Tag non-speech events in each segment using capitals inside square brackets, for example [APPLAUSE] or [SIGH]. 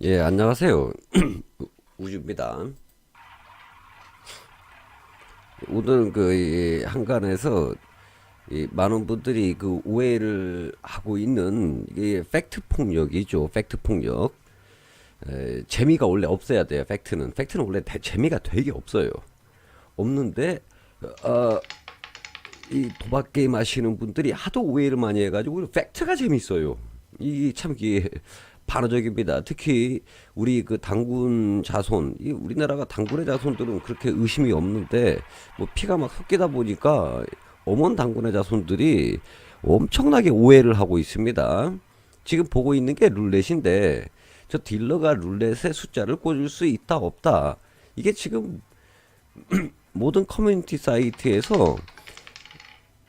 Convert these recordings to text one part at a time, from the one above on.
예, 안녕하세요. [CLEARS THROAT] 우주입니다. 오늘 그 이, 한간에서 이 많은 분들이 그 오해를 하고 있는 이 팩트 폭력이죠. 팩트 폭력. 에, 재미가 원래 없어야 돼요. 팩트는. 팩트는 원래 대, 재미가 되게 없어요. 없는데 어, 이 도박 게임 하시는 분들이 하도 오해를 많이 해가지고 팩트가 재밌어요. 이참 이게 반어적입니다. 특히 우리 그 당군 자손, 이 우리나라가 당군의 자손들은 그렇게 의심이 없는데 뭐 피가 막 섞이다 보니까 엄원 당군의 자손들이 엄청나게 오해를 하고 있습니다. 지금 보고 있는 게 룰렛인데 저 딜러가 룰렛에 숫자를 꽂을 수 있다 없다 이게 지금 [CLEARS THROAT] 모든 커뮤니티 사이트에서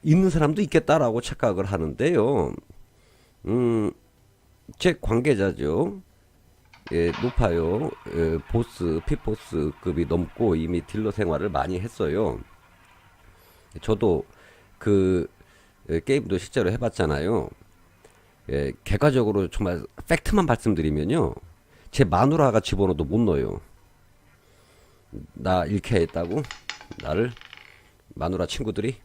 있는 사람도 있겠다라고 착각을 하는데요. 음, 제 관계자죠. 예, 높아요. 예, 보스, 피보스급이 넘고 이미 딜러 생활을 많이 했어요. 저도 그 예, 게임도 실제로 해봤잖아요. 예, 결과적으로 정말 팩트만 말씀드리면요. 제 마누라가 집어넣어도 못 넣어요. 나 이렇게 했다고? 나를? 마누라 친구들이?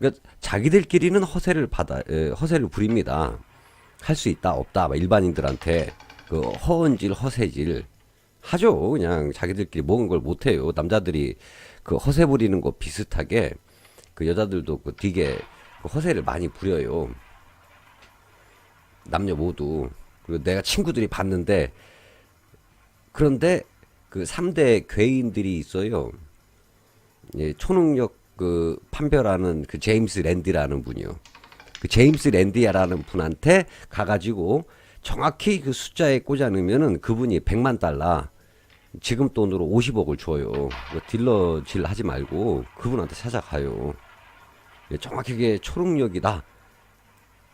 그러니까 자기들끼리는 허세를 받아 에, 허세를 부립니다. 할 수 있다 없다 막 일반인들한테 그 허언질 허세질 하죠. 그냥 자기들끼리 먹은 걸 못해요. 남자들이 그 허세 부리는 거 비슷하게 그 여자들도 그 되게 그 허세를 많이 부려요. 남녀 모두 그리고 내가 친구들이 봤는데 그런데 그 3대 괴인들이 있어요. 예, 초능력 그 판별하는 그 제임스 랜디라는 분이요. 그 제임스 랜디라는 분한테 가가지고 정확히 그 숫자에 꽂아 넣으면은 그분이 100만 달러 지금 돈으로 50억을 줘요. 그 딜러질 하지 말고 그분한테 찾아가요. 예, 정확하게 초능력이다.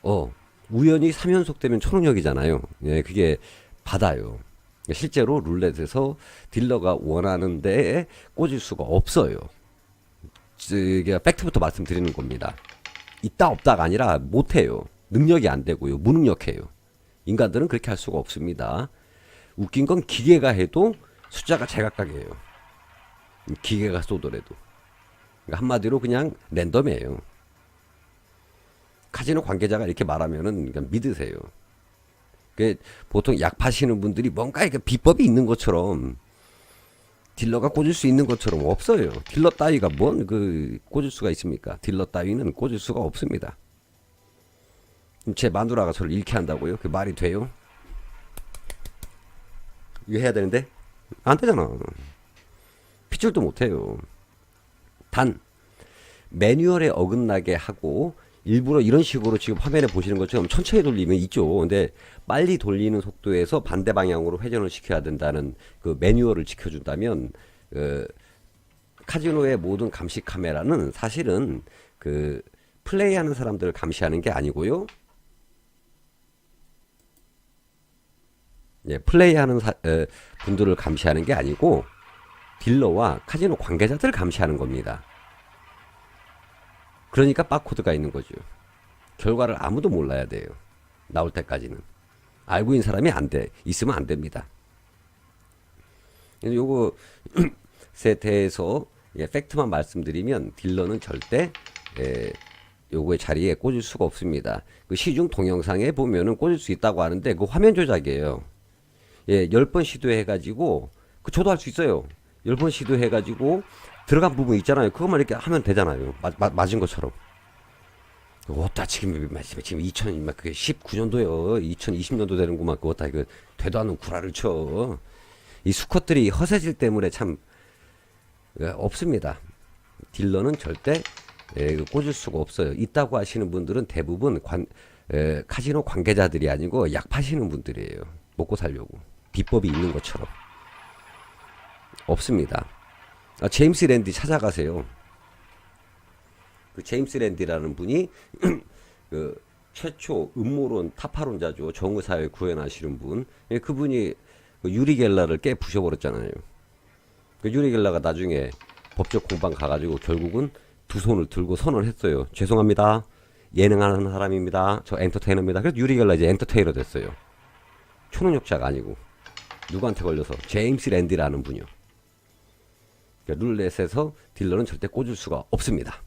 어, 우연히 3연속 되면 초능력이잖아요. 예, 그게 받아요. 실제로 룰렛에서 딜러가 원하는 데에 꽂을 수가 없어요. 이게 팩트부터 말씀드리는 겁니다. 있다 없다가 아니라 못해요. 능력이 안 되고요. 무능력해요. 인간들은 그렇게 할 수가 없습니다. 웃긴 건 기계가 해도 숫자가 제각각이에요. 기계가 쏘더라도. 그러니까 한마디로 그냥 랜덤이에요. 카지노 관계자가 이렇게 말하면은 그냥 믿으세요. 그 보통 약 파시는 분들이 뭔가 이렇게 비법이 있는 것처럼 딜러가 꽂을 수 있는 것처럼 없어요. 딜러 따위가 뭔 그 꽂을 수가 있습니까? 딜러 따위는 꽂을 수가 없습니다. 제 마누라가 저를 잃게 한다고요? 그 말이 돼요? 이거 해야 되는데 안 되잖아. 핏줄도 못 해요. 단 매뉴얼에 어긋나게 하고 일부러 이런 식으로 지금 화면에 보시는 것처럼 천천히 돌리면 있죠. 근데 빨리 돌리는 속도에서 반대 방향으로 회전을 시켜야 된다는 그 매뉴얼을 지켜준다면 그 카지노의 모든 감시 카메라는 사실은 그 플레이하는 사람들을 감시하는 게 아니고요. 예, 플레이하는 사, 에, 분들을 감시하는 게 아니고 딜러와 카지노 관계자들을 감시하는 겁니다. 그러니까 바코드가 있는 거죠. 결과를 아무도 몰라야 돼요. 나올 때까지는. 알고 있는 사람이 안 돼. 있으면 안 됩니다. 요거 [CLEARS THROAT] 세대에서 예, 팩트만 말씀드리면 딜러는 절대 예, 요거의 자리에 꽂을 수가 없습니다. 그 시중 동영상에 보면은 꽂을 수 있다고 하는데 그 화면 조작이에요. 예, 10번 시도해 가지고, 그 저도 할 수 있어요. 10번 시도해 가지고, 들어간 부분 있잖아요. 그것만 이렇게 하면 되잖아요. 마, 마, 맞은 것처럼. 어따 지금 지금 2000 그게 19년도요. 2020년도 되는구만. 그거 다 이거 되도 않는 구라를 쳐. 이 수컷들이 허세질 때문에 참 예, 없습니다. 딜러는 절대 예, 꽂을 수가 없어요. 있다고 하시는 분들은 대부분 관, 에, 카지노 관계자들이 아니고 약 파시는 분들이에요. 먹고 살려고 비법이 있는 것처럼 없습니다. 아, 제임스 랜디 찾아가세요. 그 제임스 랜디라는 분이 [CLEARS THROAT] 그 최초 음모론 타파론자죠. 정의사회 구현하시는 분. 예, 그분이 그 유리 겔라를 깨 부셔버렸잖아요. 그 유리 겔라가 나중에 법적 공방 가가지고 결국은 두 손을 들고 선언했어요. 죄송합니다. 예능하는 사람입니다. 저 엔터테이너입니다. 그래서 유리 겔라 이제 엔터테이너 됐어요. 초능력자가 아니고 누구한테 걸려서 제임스 랜디라는 분이요. 그러니까 룰렛에서 딜러는 절대 꽂을 수가 없습니다.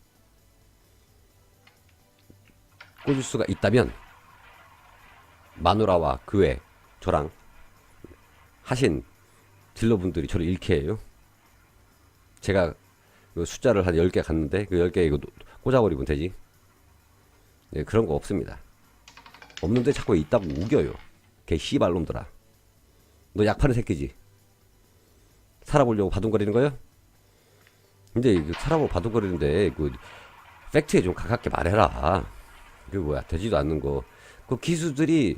꽂을 수가 있다면 마누라와 그외 저랑 하신 딜러분들이 저를 잃게 해요. 제가 그 숫자를 한 10개 갔는데 그 10개 이거 노- 꽂아버리면 되지. 네, 그런 거 없습니다. 없는데 자꾸 있다고 우겨요. 개 씨발놈들아. 너 약 파는 새끼지. 살아보려고 바둥거리는 거야? 근데 이거 살아보고 바둥거리는데 그 팩트에 좀 가깝게 말해라. 그 뭐야 되지도 않는 거. 그 기수들이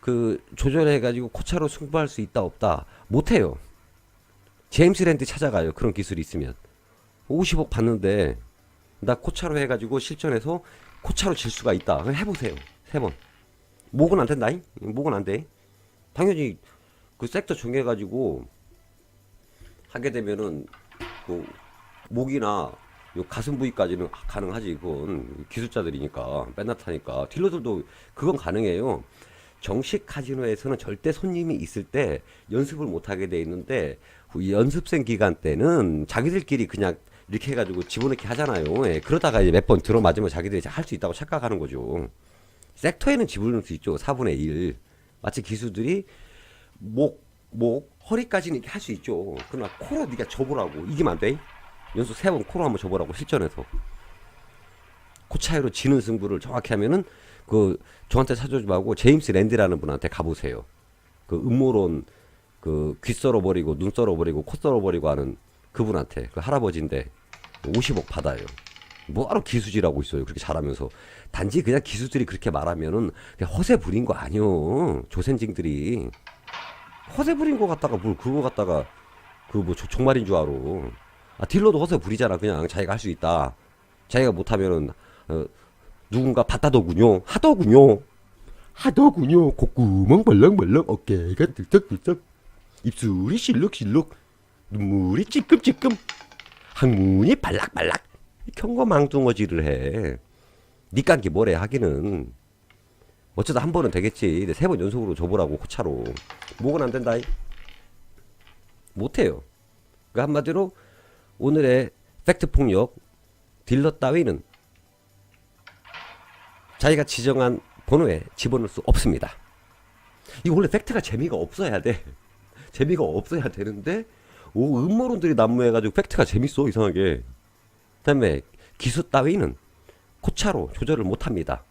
그 조절해가지고 코차로 승부할 수 있다 없다 못해요. 제임스 랜드 찾아가요. 그런 기술이 있으면 50억 받는데 나 코차로 해가지고 실전에서 코차로 질 수가 있다. 그럼 해보세요. 세 번. 목은 안 된다잉? 목은 안 돼. 당연히 그 섹터 정해가지고 하게 되면은 그 목이나 요 가슴 부위까지는 가능하지 그건 기술자들이니까 맨날 타니까 딜러들도 그건 가능해요. 정식 카지노에서는 절대 손님이 있을 때 연습을 못 하게 돼 있는데 그 연습생 기간 때는 자기들끼리 그냥 이렇게 해가지고 집어넣기 하잖아요. 예, 그러다가 이제 몇 번 들어맞으면 자기들이 할 수 있다고 착각하는 거죠. 섹터에는 집어넣을 수 있죠. 4분의 1. 마치 기수들이 목, 목, 허리까지는 이렇게 할 수 있죠. 그러나 코로 네가 접으라고 이기면 안 돼. 연속 세 번 코로 한번 접으라고 실전에서. 코 차이로 지는 승부를 정확히 하면은 그 저한테 찾아주지 말고 제임스 랜디라는 분한테 가보세요. 그 음모론 그 귀 썰어버리고 눈 썰어버리고 코 썰어버리고 하는 그분한테 그 할아버지인데 50억 받아요. 뭐하러 기수지라고 있어요. 그렇게 잘하면서 단지 그냥 기수들이 그렇게 말하면은 그냥 허세 부린 거 아니요. 조센징들이 허세 부린 거 갖다가 뭘 그거 갖다가 그뭐 정말인 줄 알아. 아 딜러도 허세 부리잖아. 그냥 자기가 할 수 있다. 자기가 못하면은 어, 누군가 받다더군요. 하더군요. 하더군요. 콧구멍 벌렁벌렁 어깨가 들썩들썩 입술이 실룩실룩 눈물이 찔끔찔끔 항문이 발락발락 경거망둥어지를 해. 니깐게 뭐래 하기는 어쩌다 한 번은 되겠지. 세번 연속으로 줘보라고 호차로. 목은 안 된다. 못해요. 그 한마디로 오늘의 팩트 폭력 딜러 따위는 자기가 지정한 번호에 집어넣을 수 없습니다. 이거 원래 팩트가 재미가 없어야 돼. [LAUGHS] 재미가 없어야 되는데 오 음모론들이 난무해가지고 팩트가 재밌어 이상하게. 그다음에 기수 따위는 코차로 조절을 못합니다.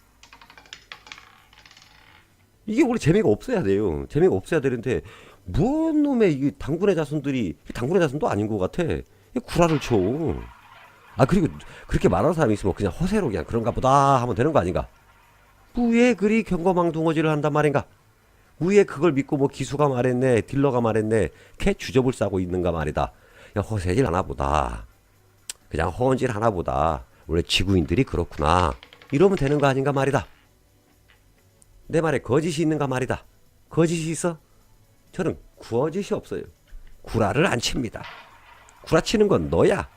이게 원래 재미가 없어야 돼요. 재미가 없어야 되는데 무슨 놈의 이 당군의 자손들이 당군의 자손도 아닌 것 같아. 이 구라를 쳐. 아 그리고 그렇게 말하는 사람이 있으면 그냥 허세로 그냥 그런가 보다 하면 되는 거 아닌가? 왜 그리 경거망둥어지를 한단 말인가? 왜 그걸 믿고 뭐 기수가 말했네, 딜러가 말했네, 캐 주접을 싸고 있는가 말이다. 야 허세질 하나 보다. 그냥 허언질 하나 보다. 원래 지구인들이 그렇구나. 이러면 되는 거 아닌가 말이다. 내 말에 거짓이 있는가 말이다. 거짓이 있어? 저는 구어짓이 없어요. 구라를 안 칩니다. 구라치는 건 너야.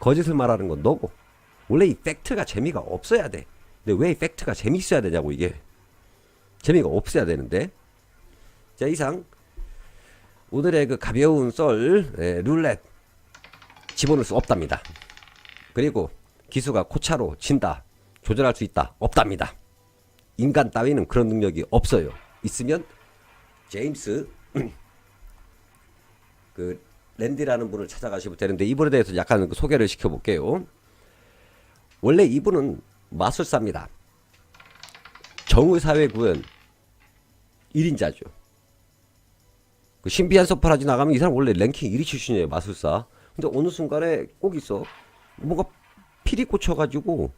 거짓을 말하는 건 너고. 원래 이 팩트가 재미가 없어야 돼. 근데 왜 이 팩트가 재밌어야 되냐고 이게. 재미가 없어야 되는데. 자 이상 오늘의 그 가벼운 썰 예, 룰렛 집어넣을 수 없답니다. 그리고 기수가 코차로 진다. 조절할 수 있다. 없답니다. 인간 따위는 그런 능력이 없어요. 있으면 제임스 [CLEARS THROAT] 그 랜디라는 분을 찾아가시면 되는데 이분에 대해서 약간 그 소개를 시켜볼게요. 원래 이분은 마술사입니다. 정의사회 구현 1인자죠. 그 신비한 서퍼라지 나가면 이 사람 원래 랭킹 1위 출신이에요 마술사. 근데 어느 순간에 꼭 있어 뭔가 필이 꽂혀가지고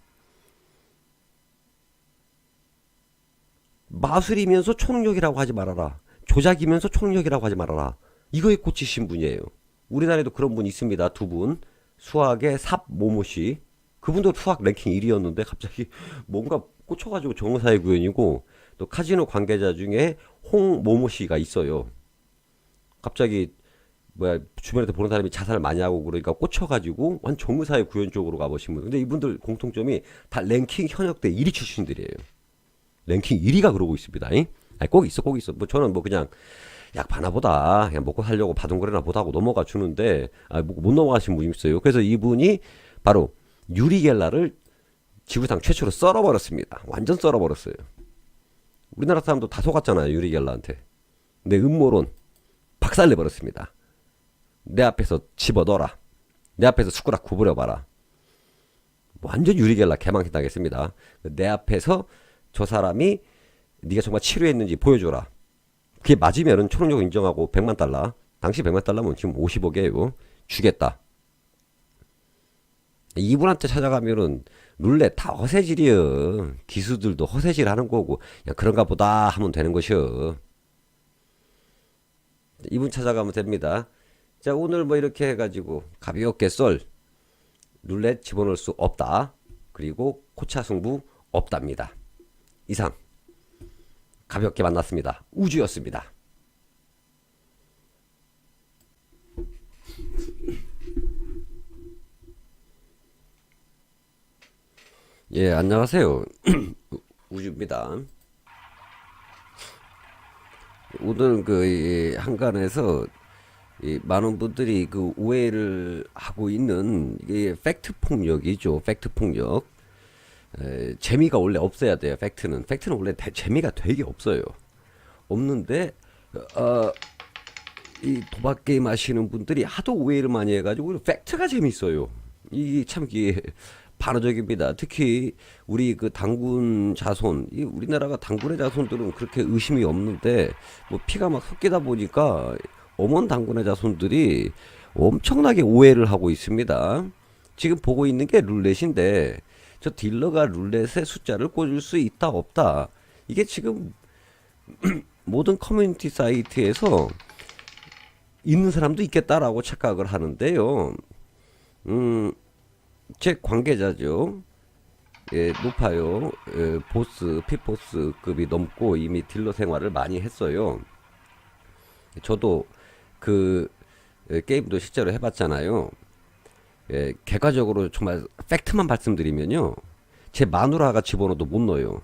마술이면서 초능력이라고 하지 말아라. 조작이면서 초능력이라고 하지 말아라. 이거에 꽂히신 분이에요. 우리나라에도 그런 분 있습니다. 두 분. 수학의 삽 모모 씨. 그분도 수학 랭킹 1위였는데 갑자기 [LAUGHS] 뭔가 꽂혀가지고 정의사의 구현이고 또 카지노 관계자 중에 홍 모모 씨가 있어요. 갑자기 뭐야 주변에서 보는 사람이 자살을 많이 하고 그러니까 꽂혀가지고 완 정의사의 구현 쪽으로 가보신 분. 근데 이분들 공통점이 다 랭킹 현역대 1위 출신들이에요. 랭킹 1위가 그러고 있습니다. 잉? 아니, 꼭 있어, 꼭 있어. 뭐 저는 뭐 그냥 약 받나 보다. 그냥 먹고 살려고 받은 거래나 보다 하고 넘어가 주는데, 아, 뭐못 넘어가신 분이 있어요. 그래서 이분이 바로 유리겔라를 지구상 최초로 썰어버렸습니다. 완전 썰어버렸어요. 우리나라 사람도 다 속았잖아요. 유리겔라한테. 근데 음모론 박살내버렸습니다. 내 앞에서 집어넣어라. 내 앞에서 숟가락 구부려봐라. 완전 유리겔라 개망신당했습니다. 내 앞에서 저 사람이 네가 정말 치료했는지 보여줘라. 그게 맞으면은 초능력 인정하고 100만 달러. 당시 100만 달러면 지금 50억이에요. 주겠다. 이분한테 찾아가면은 룰렛 다 허세질이여. 기수들도 허세질 하는 거고, 야, 그런가 보다 하면 되는 것이여. 이분 찾아가면 됩니다. 자, 오늘 뭐 이렇게 해가지고 가볍게 썰. 룰렛 집어넣을 수 없다. 그리고 코차 승부 없답니다. 이상. 가볍게 만났습니다. 우주였습니다. 예, 안녕하세요. [CLEARS THROAT] 우주입니다. 오늘 그 이, 한간에서 이 많은 분들이 그 오해를 하고 있는 이게 팩트 폭력이죠. 팩트 폭력. 에, 재미가 원래 없어야 돼요. 팩트는 팩트는 원래 대, 재미가 되게 없어요. 없는데 어, 이 도박 게임 하시는 분들이 하도 오해를 많이 해가지고 팩트가 재밌어요. 이게 참 이게 반어적입니다. 특히 우리 그 당군 자손, 이 우리나라가 당군의 자손들은 그렇게 의심이 없는데 뭐 피가 막 섞이다 보니까 어먼 당군의 자손들이 엄청나게 오해를 하고 있습니다. 지금 보고 있는 게 룰렛인데 저 딜러가 룰렛에 숫자를 꽂을 수 있다 없다 이게 지금 [CLEARS THROAT] 모든 커뮤니티 사이트에서 있는 사람도 있겠다라고 착각을 하는데요. 음, 제 관계자죠. 예, 높아요. 예, 보스, 피보스급이 넘고 이미 딜러 생활을 많이 했어요. 저도 그 예, 게임도 실제로 해봤잖아요. 예, 결과적으로 정말 팩트만 말씀드리면요. 제 마누라가 집어넣어도 못 넣어요.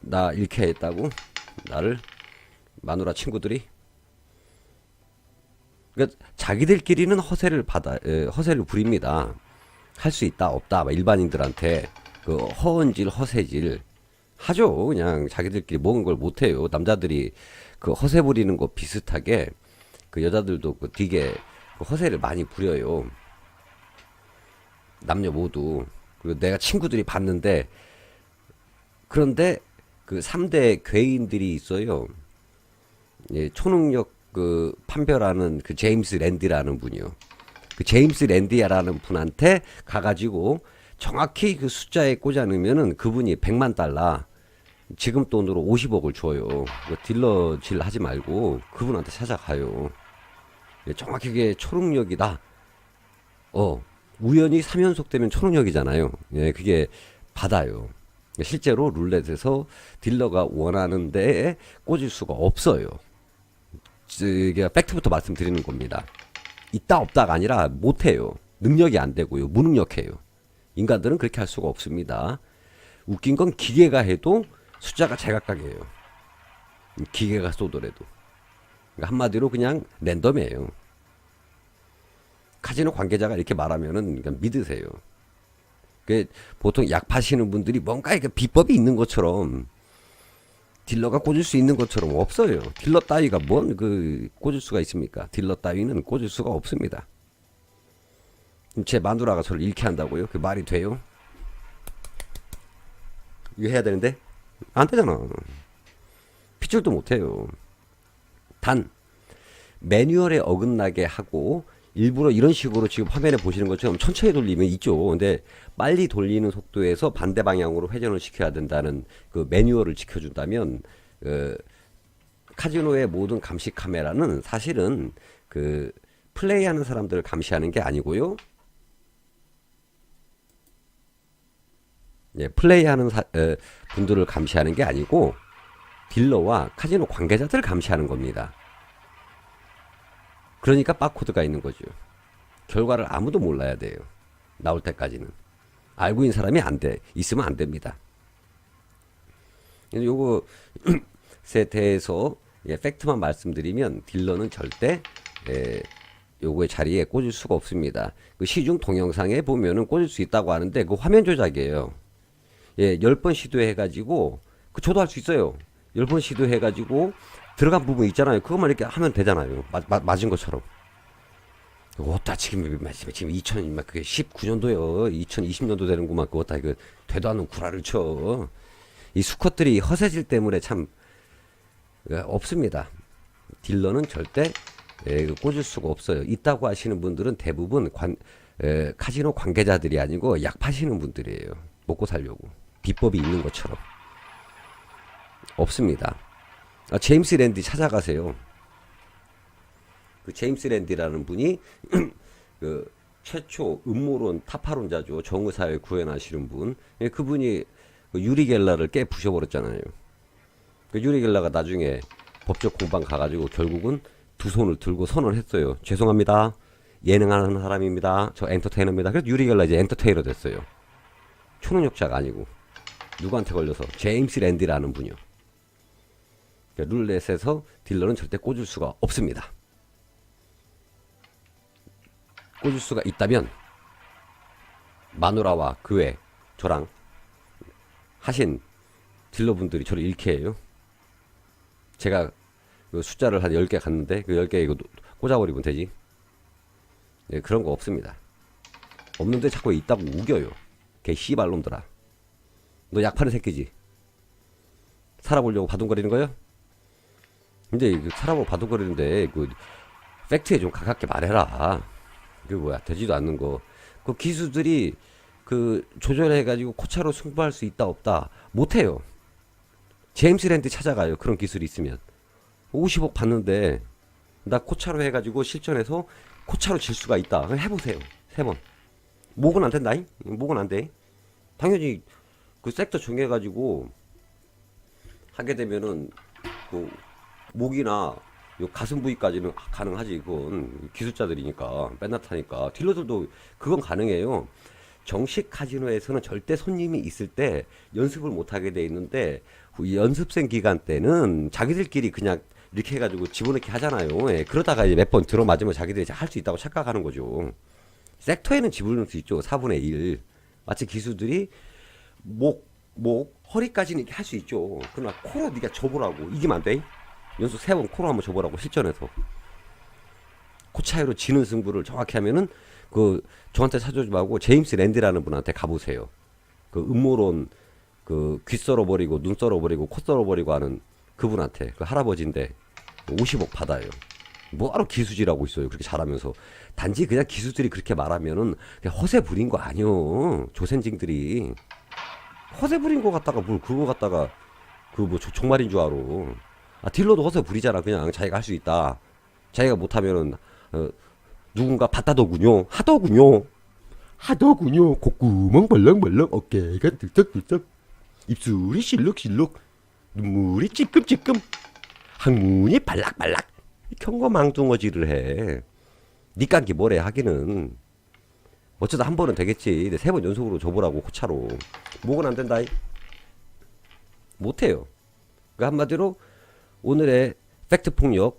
나 이렇게 했다고? 나를? 마누라 친구들이? 그러니까 자기들끼리는 허세를 받아 에, 허세를 부립니다. 할 수 있다 없다 막 일반인들한테 그 허언질 허세질 하죠. 그냥 자기들끼리 먹은 걸 못해요. 남자들이 그 허세 부리는 거 비슷하게 그 여자들도 그 되게 그 허세를 많이 부려요. 남녀 모두. 그리고 내가 친구들이 봤는데 그런데 그 3대 괴인들이 있어요. 예, 초능력 그 판별하는 그 제임스 랜디라는 분이요. 그 제임스 랜디라는 분한테 가가지고 정확히 그 숫자에 꽂아 넣으면은 그분이 100만 달러 지금 돈으로 50억을 줘요. 그 딜러질 하지 말고 그분한테 찾아가요. 예, 정확히 그게 초능력이다. 어, 우연히 3연속 되면 초능력이잖아요. 예, 그게 받아요. 실제로 룰렛에서 딜러가 원하는 데에 꽂을 수가 없어요. 이게 팩트부터 말씀드리는 겁니다. 있다 없다가 아니라 못해요. 능력이 안 되고요. 무능력해요. 인간들은 그렇게 할 수가 없습니다. 웃긴 건 기계가 해도 숫자가 제각각이에요. 기계가 쏘더라도. 그러니까 한마디로 그냥 랜덤이에요. 카지노 관계자가 이렇게 말하면은 그냥 믿으세요. 그 보통 약 파시는 분들이 뭔가 이렇게 비법이 있는 것처럼 딜러가 꽂을 수 있는 것처럼 없어요. 딜러 따위가 뭔 그 꽂을 수가 있습니까? 딜러 따위는 꽂을 수가 없습니다. 제 마누라가 저를 잃게 한다고요? 그 말이 돼요? 이거 해야 되는데 안 되잖아. 핏줄도 못 해요. 단 매뉴얼에 어긋나게 하고 일부러 이런 식으로 지금 화면에 보시는 것처럼 천천히 돌리면 있죠. 근데 빨리 돌리는 속도에서 반대 방향으로 회전을 시켜야 된다는 그 매뉴얼을 지켜준다면 그 카지노의 모든 감시 카메라는 사실은 그 플레이하는 사람들을 감시하는 게 아니고요. 예, 플레이하는 사, 에, 분들을 감시하는 게 아니고 딜러와 카지노 관계자들을 감시하는 겁니다. 그러니까 바코드가 있는 거죠. 결과를 아무도 몰라야 돼요. 나올 때까지는. 알고 있는 사람이 안 돼. 있으면 안 됩니다. 그래서 요것에 [CLEARS THROAT] 대해서 예, 팩트만 말씀드리면 딜러는 절대 예, 요거의 자리에 꽂을 수가 없습니다. 그 시중 동영상에 보면은 꽂을 수 있다고 하는데 그 화면 조작이에요. 예, 10번 시도해 가지고, 그 저도 할 수 있어요. 10번 시도해가지고, 들어간 부분 있잖아요. 그것만 이렇게 하면 되잖아요. 맞, 맞, 맞은 것처럼. 그것다 지금, 지금 2000, 막 그게 19년도요. 2020년도 되는구만. 그거 다 이거 되도 않는 구라를 쳐. 이 수컷들이 허세질 때문에 참, 어, 없습니다. 딜러는 절대 예, 그 꽂을 수가 없어요. 있다고 하시는 분들은 대부분 관, 에, 카지노 관계자들이 아니고 약 파시는 분들이에요. 먹고 살려고. 비법이 있는 것처럼. 없습니다. 아, 제임스 랜디 찾아가세요. 그 제임스 랜디라는 분이 [CLEARS THROAT] 그 최초 음모론 타파론자죠. 정의사회 구현하시는 분. 예, 그분이 그 유리 겔라를 깨 부셔버렸잖아요. 그 유리 겔라가 나중에 법적 공방 가가지고 결국은 두 손을 들고 선언 했어요. 죄송합니다. 예능하는 사람입니다. 저 엔터테이너입니다. 그래서 유리 겔라 이제 엔터테이너 됐어요. 초능력자가 아니고 누구한테 걸려서 제임스 랜디라는 분이요. 그러니까 룰렛에서 딜러는 절대 꽂을 수가 없습니다. 꽂을 수가 있다면 마누라와 그외 저랑 하신 딜러분들이 저를 잃게 해요. 제가 그 숫자를 한 10개 갔는데 그 10개 이거 꽂아버리면 되지. 예, 그런 거 없습니다. 없는데 자꾸 있다고 우겨요. 개 씨발놈들아. 너 약 파는 새끼지. 살아보려고 바둥거리는 거야? 근데 그 살아보고 바둥거리는데 그 팩트에 좀 가깝게 말해라. 그 뭐야 되지도 않는 거. 그 기수들이 그 조절해가지고 코차로 승부할 수 있다 없다 못해요. 제임스 랜드 찾아가요. 그런 기술이 있으면 50억 받는데 나 코차로 해가지고 실전에서 코차로 질 수가 있다. 그럼 해보세요. 세 번. 목은 안 된다잉? 목은 안 돼. 당연히 그 섹터 정해가지고 하게 되면은 그 목이나 요 가슴 부위까지는 가능하지 그건 기술자들이니까 맨날 타니까 딜러들도 그건 가능해요. 정식 카지노에서는 절대 손님이 있을 때 연습을 못 하게 돼 있는데 이 연습생 기간 때는 자기들끼리 그냥 이렇게 해가지고 집어넣기 하잖아요. 예, 그러다가 이제 몇 번 들어맞으면 자기들이 할 수 있다고 착각하는 거죠. 섹터에는 집어넣을 수 있죠. 4분의 1. 마치 기수들이 목, 목, 허리까지는 이렇게 할 수 있죠. 그러나 코로 네가 접으라고. 이기면 안 돼. 연속 세 번 코로 한번 접으라고 실전에서. 코 차이로 지는 승부를 정확히 하면은 그 저한테 찾아오지 말고 제임스 랜디라는 분한테 가보세요. 그 음모론 그 귀 썰어버리고 눈 썰어버리고 코 썰어버리고 하는 그분한테 그 할아버지인데 50억 받아요. 뭐하러 기수지라고 있어요. 그렇게 잘하면서 단지 그냥 기수들이 그렇게 말하면은 그냥 허세 부린 거 아니요. 조센징들이 허세 부린 거 갖다가 뭘 그거 갖다가 그뭐 정말인 줄 알아. 아 딜러도 허세 부리잖아. 그냥 자기가 할 수 있다. 자기가 못하면은 어, 누군가 받다더군요. 하더군요. 하더군요. 콧구멍 벌렁벌렁 어깨가 들썩들썩 입술이 실룩실룩 눈물이 찔끔찔끔 항문이 발락발락 경거망둥어지를 해. 니깐기 뭐래 하기는 어쩌다 한 번은 되겠지. 세번 연속으로 줘보라고 호차로. 목은 안 된다. 못해요. 그 한마디로 오늘의 팩트 폭력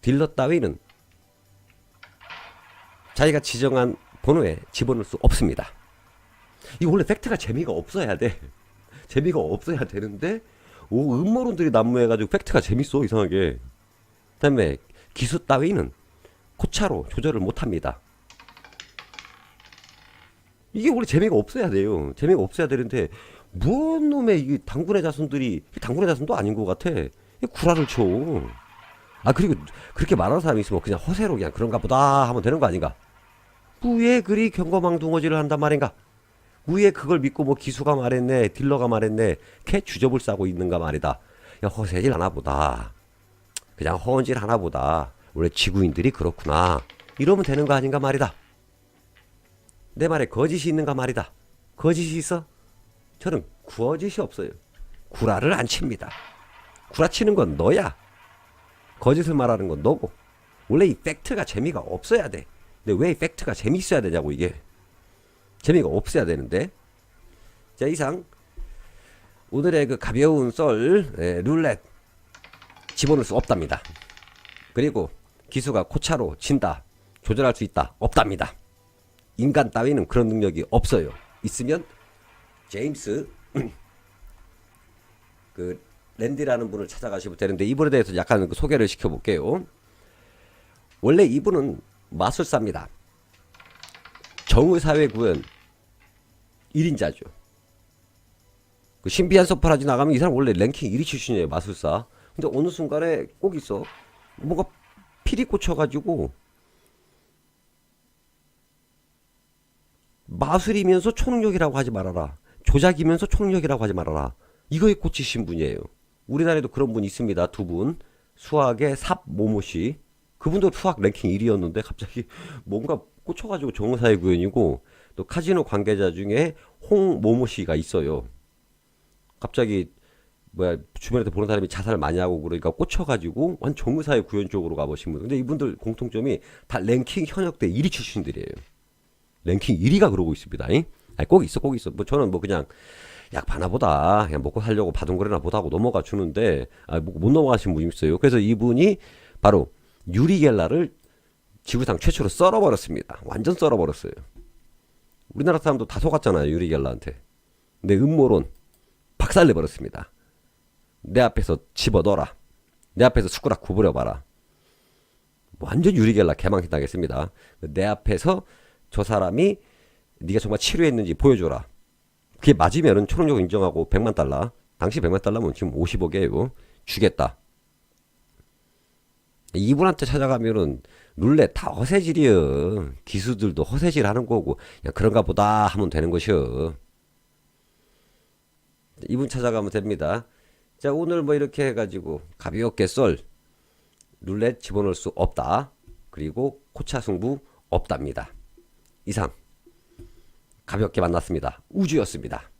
딜러 따위는 자기가 지정한 번호에 집어넣을 수 없습니다. 이 원래 팩트가 재미가 없어야 돼. [LAUGHS] 재미가 없어야 되는데 오 음모론들이 난무해가지고 팩트가 재밌어 이상하게. 그다음에 기수 따위는 코차로 조절을 못합니다. 이게 원래 재미가 없어야 돼요. 재미가 없어야 되는데 뭔 놈의 이 당군의 자손들이 당군의 자손도 아닌 것 같아. 이 구라를 쳐. 아 그리고 그렇게 말하는 사람이 있으면 그냥 허세로 그냥 그런가 보다 하면 되는 거 아닌가? 왜 그리 경거망둥어지를 한단 말인가? 왜 그걸 믿고 뭐 기수가 말했네, 딜러가 말했네, 캐 주접을 싸고 있는가 말이다. 야 허세질 하나 보다. 그냥 허언질 하나 보다. 원래 지구인들이 그렇구나. 이러면 되는 거 아닌가 말이다. 내 말에 거짓이 있는가 말이다. 거짓이 있어? 저는 구어짓이 없어요. 구라를 안 칩니다. 구라치는 건 너야. 거짓을 말하는 건 너고. 원래 이 팩트가 재미가 없어야 돼. 근데 왜 이 팩트가 재미있어야 되냐고 이게. 재미가 없어야 되는데. 자 이상 오늘의 그 가벼운 썰 예, 룰렛 집어넣을 수 없답니다. 그리고 기수가 코차로 진다 조절할 수 있다 없답니다. 인간 따위는 그런 능력이 없어요. 있으면 제임스 [CLEARS THROAT] 그 랜디라는 분을 찾아가시면 되는데 이분에 대해서 약간 그 소개를 시켜볼게요. 원래 이분은 마술사입니다. 정의사회 구현 1인자죠. 그 신비한 서퍼라지 나가면 이 사람 원래 랭킹 1위 출신이에요 마술사. 근데 어느 순간에 꼭 있어 뭔가 필이 꽂혀가지고 마술이면서 초능력이라고 하지 말아라. 조작이면서 초능력이라고 하지 말아라. 이거에 꽂히신 분이에요. 우리나라에도 그런 분 있습니다. 두 분. 수학의 삽 모모 씨. 그분도 수학 랭킹 1위였는데 갑자기 [LAUGHS] 뭔가 꽂혀가지고 정사의 구현이고 또 카지노 관계자 중에 홍 모모 씨가 있어요. 갑자기 뭐야 주변에서 보는 사람이 자살을 많이 하고 그러니까 꽂혀가지고 완 정의사의 구현 쪽으로 가보신 분. 근데 이분들 공통점이 다 랭킹 현역대 1위 출신들이에요. 랭킹 1위가 그러고 있습니다. 잉? 아니, 꼭 있어, 꼭 있어. 뭐 저는 뭐 그냥 약 바나보다 그냥 먹고 살려고 바둥거리나 보다 하고 넘어가 주는데 아, 뭐, 못 넘어가신 분이 있어요. 그래서 이분이 바로 유리겔라를 지구상 최초로 썰어버렸습니다. 완전 썰어버렸어요. 우리나라 사람도 다 속았잖아요, 유리겔라한테. 근데 음모론 박살내버렸습니다. 내 앞에서 집어넣어라. 내 앞에서 숟가락 구부려봐라. 완전 유리겔라 개망신당했습니다. 내 앞에서 저 사람이 네가 정말 치료했는지 보여줘라. 그게 맞으면은 초능력 인정하고 100만 달러. 당시 100만 달러면 지금 50억이에요. 주겠다. 이분한테 찾아가면은 룰렛 다 허세질이여. 기수들도 허세질 하는 거고 그냥 그런가 보다 하면 되는 것이여. 이분 찾아가면 됩니다. 자 오늘 뭐 이렇게 해가지고 가볍게 썰 룰렛 집어넣을 수 없다. 그리고 코차 승부 없답니다. 이상 가볍게 만났습니다. 우주였습니다.